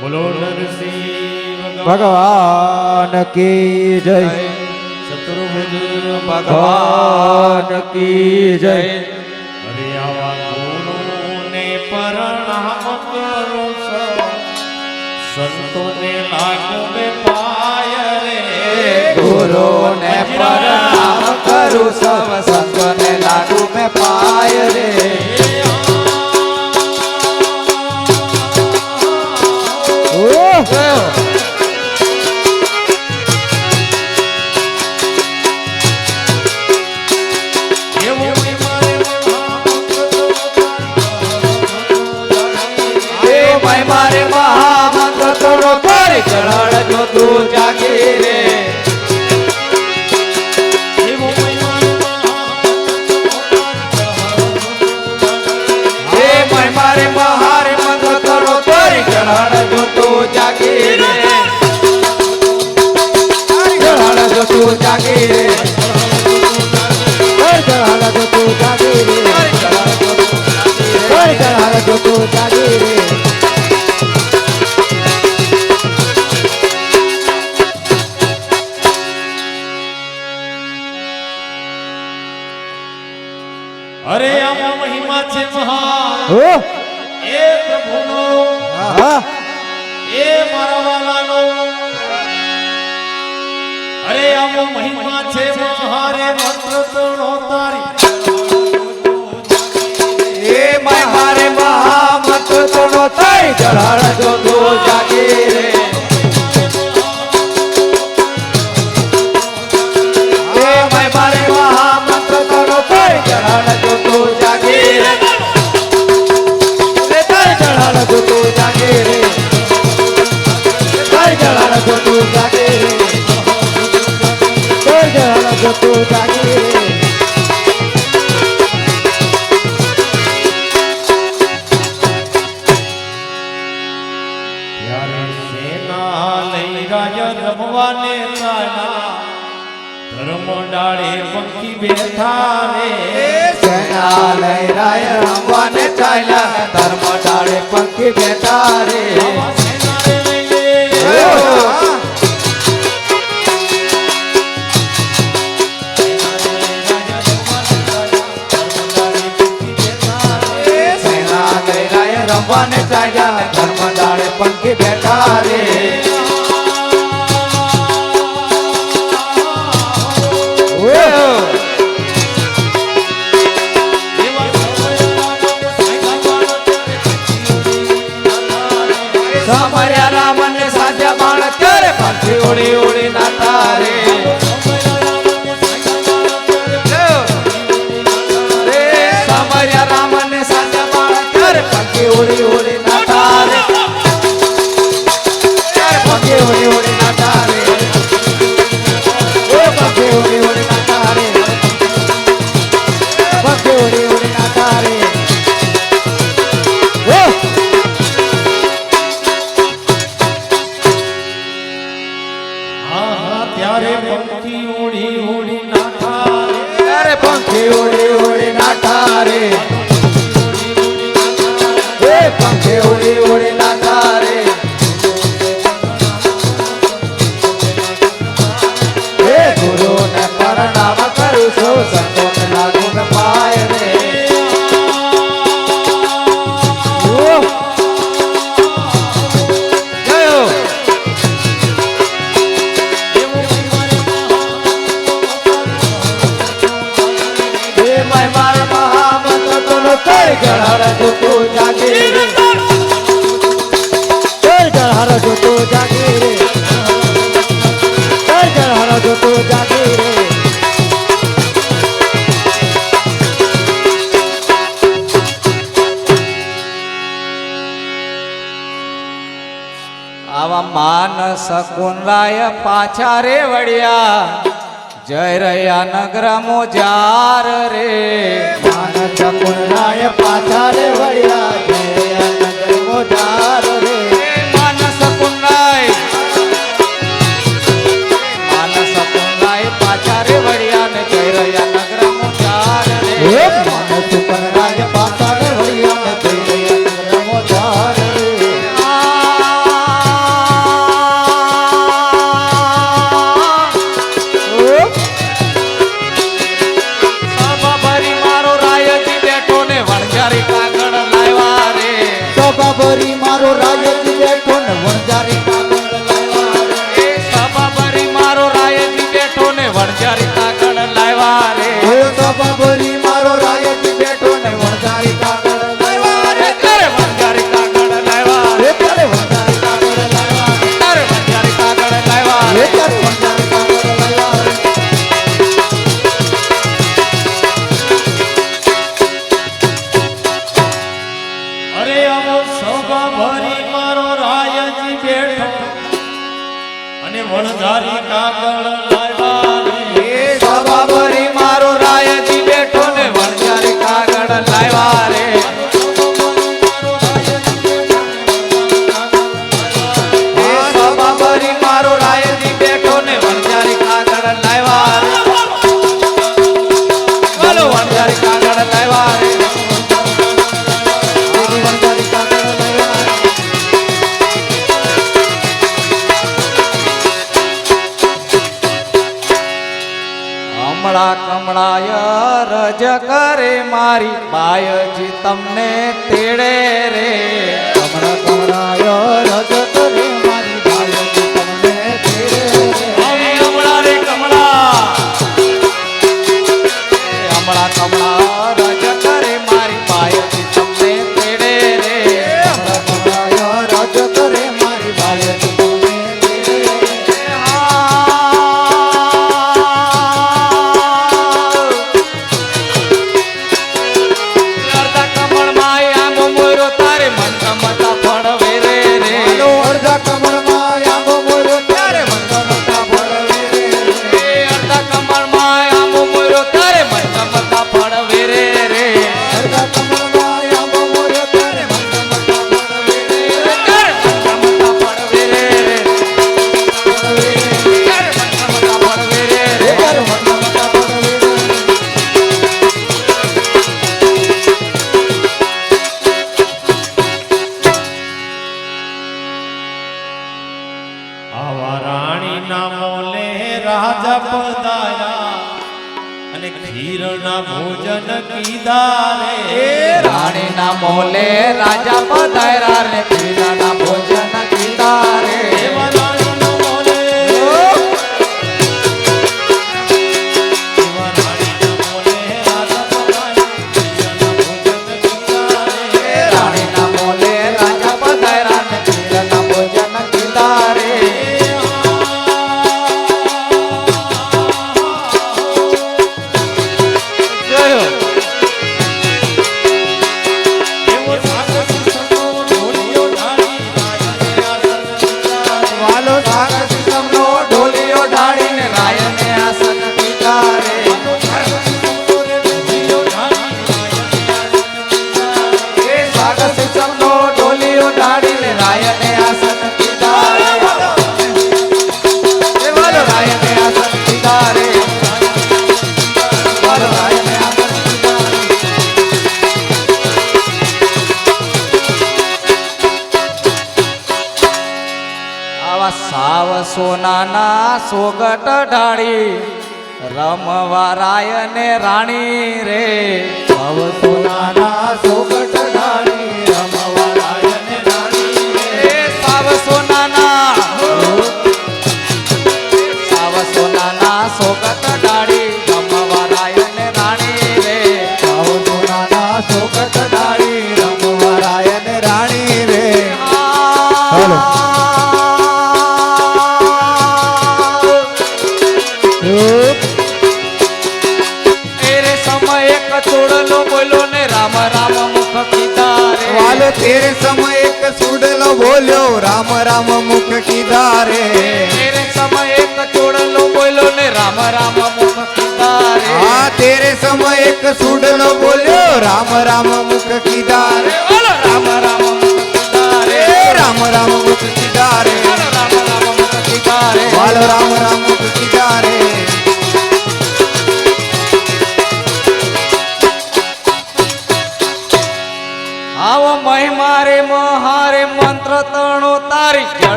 बोलो भगवान की जय। शत्रुघ्न भगवान की जय। हरे ने प्रणाम करो सब संतो में पाय रे। गुरु ने प्रणाम करो सब संतो ने लाख में पाय रे। ગયો મારે મહામંગ થોડો તારી ચરણ જો તું જાગી મહાન એ પ્રભુનો એ મારા વાલાનો. અરે આવો મહિમા છે મહારે માત્ર તણો તારી એ તારી જળાળ જો તો જાગે રે બેટા લઈ રમવાને ચાલ્યા, ધર્મ ટાળે પંખી બેટા રે રમવાને ચાલ્યા ધર્મ ડાળે પંખી બેટા રે. માનસ કુંડાય પાછા રે વડિયા જય રહ્યા નગરમો જાર રે માનસ કુંડાય પાછા રે વડિયા જય રહ્યા નગરમો જાર જેઠો અને વણઝારી કાગળ શરણાય રજ કરે મારી બાયજી તમને તેડે રે. મોલે રાજા પધાર્યા રે સોનાના સોગટ ઢાળી રમવારાય ને રાણી રે. ભવ સોનાના સોગટ ઢાળી સોનાના. સાવ સોનાના સોગટ બોલ્યો રામ રામ મુખ કીધા તેરે સમયે બોલ્યો રામ રામ મુખ કીધા રે એક સુડલો બોલ્યો રામ રામ મુખ કીધા રામ રામ મુખ કીધા રામ રામ મુખ કીધા રામ રામ મુખ કીધા રે રામ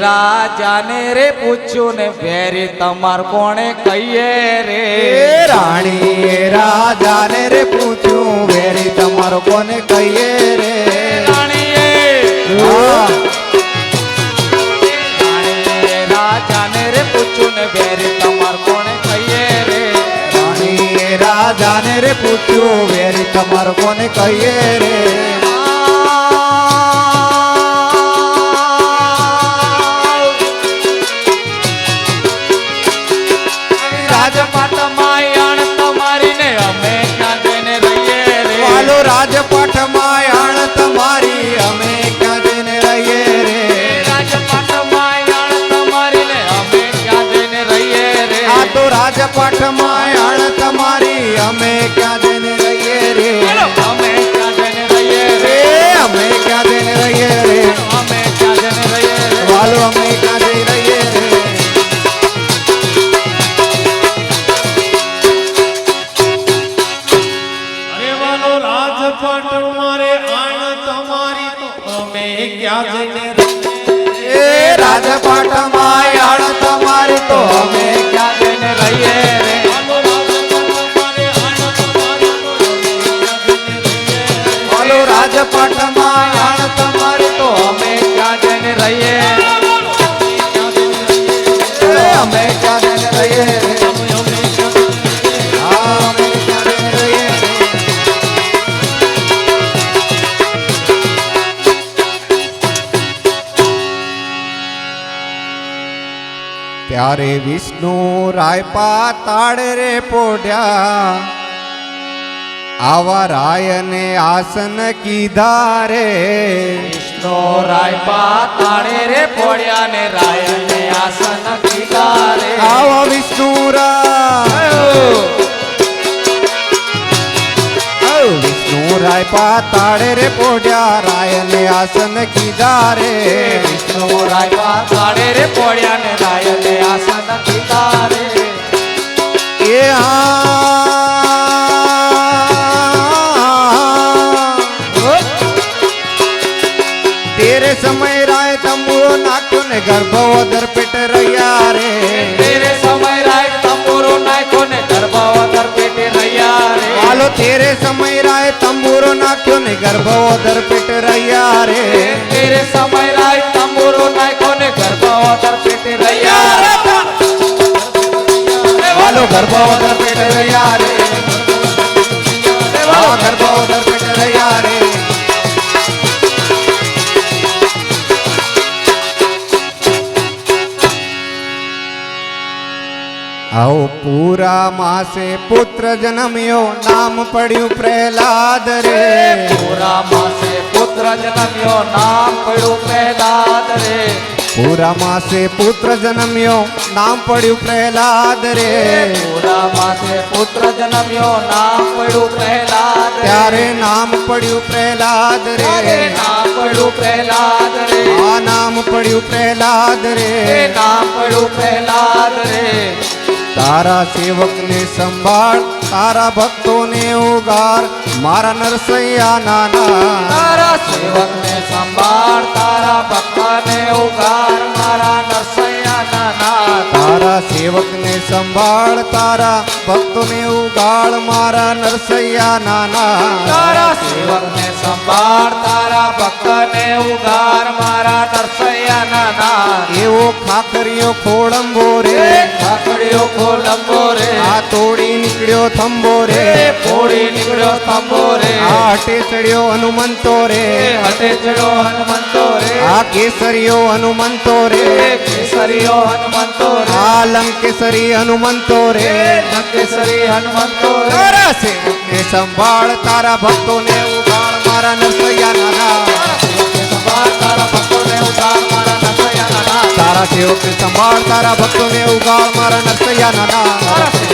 રાજાને રે પૂછ્યું ને ફેરી તમાર કોણે કહીએ રે? રાણી રાજાને રે પૂછ્યું ફેરી તમારો કોને કહીએ રે? રાણીએ! રાજાને રે પૂછ્યું ને વેરી તમાર કોણે કહીએ રે? રાણીએ રાજાને રે પૂછ્યું વેરી તમારો કોને કહીએ રે? વાલો રાજપાઠમાં યાણ તો અમે જઈને રહીએ. અમે ત્યારે વિષ્ણુ રાયપા તાળ રે પોઢ્યા. આવા રાયને આસન કીધા રે. વિષ્ણુ રાય પાતાળે રે પોળ્યા ને રાયને આસન કીધા રે. આવા વિષ્ણુ રાય. વિષ્ણુ રાય પાતાળે રે પોડ્યા રાયને આસન કીધા રે. વિષ્ણુ રાય પાતાળે રે પોડ્યા ને રાયને આસન કીધા રે. એ આ ને ગર્ભવદર પેટ રહ્યા રે. સમય રાય તંબુરો નાખ્યો ને ગર્ભાવતર પેટ રહ્યા રે. હાલો તેરે સમય રાય તંબુરો નાખ્યો ને ગર્ભવદર પેટ રહ્યા રે. તેરે સમય રાય તંબુરો નાખ્યો ને ગર્ભાવતર પેટે રહ્યા રે. હાલો ગર્ભવદર પેટ રહ્યા રે. પૂરા માસે પુત્ર જન્મ્યો નામ પડ્યું પ્રહલાદ રે. પૂરા માસે પુત્ર જન્મ્યો નામ પડ્યું પ્રહલાદ રે. પૂરા માસે પુત્ર જન્મ્યો નામ પડ્યું પ્રહલાદ રે. પૂરા માસે પુત્ર જન્મ્યો નામ પડ્યું પ્રહલાદ ત્યારે નામ પડ્યું પ્રહલાદ રે. નામ પડ્યું પ્રહલાદ રે. આ નામ પડ્યું પ્રહલાદ રે. નામ પડ્યું પ્રહલાદ રે. તારા સેવકને સંભાળ તારા ભક્તોને ઉગાર મારા નરસૈયા નાના તારા સેવકને સંભાળ તારા ભક્તને ઉગાર મારા નરસૈયા નાના તારા સેવકને સંભાળ તારા ભક્તોને ઉગાળ મારા નરસૈયા નાના તારા સેવકને સંભાળ તારા ભક્તને ઉગાર મારા નરસૈયા નાના એવો ખાખરીયો ખોળંબો રે. રે ખોળંબો રે. આ તોડી નીકળ્યો થંબો રે. તોડી નીકળ્યો થંબો રે. આ હટે ચડ્યો હનુમંતો રે. હટે ચડ્યો હનુમંતો રે. આ કેસરીયો હનુમંતો રે. કેસરીયો હનુમંતો રે. આ લંકેસરી હનુમંતો રે. લંકેસરી હનુમંતો રે. સેવકને સંભાળ તારા ભક્તોને ઉગાડ મારા નરસૈયા નાના. સંભાળ તારા ભક્તોને ઉગાર સેવકને સંભાળ તારા ભક્તોને ઉગાડ મારા નરસૈયા નાના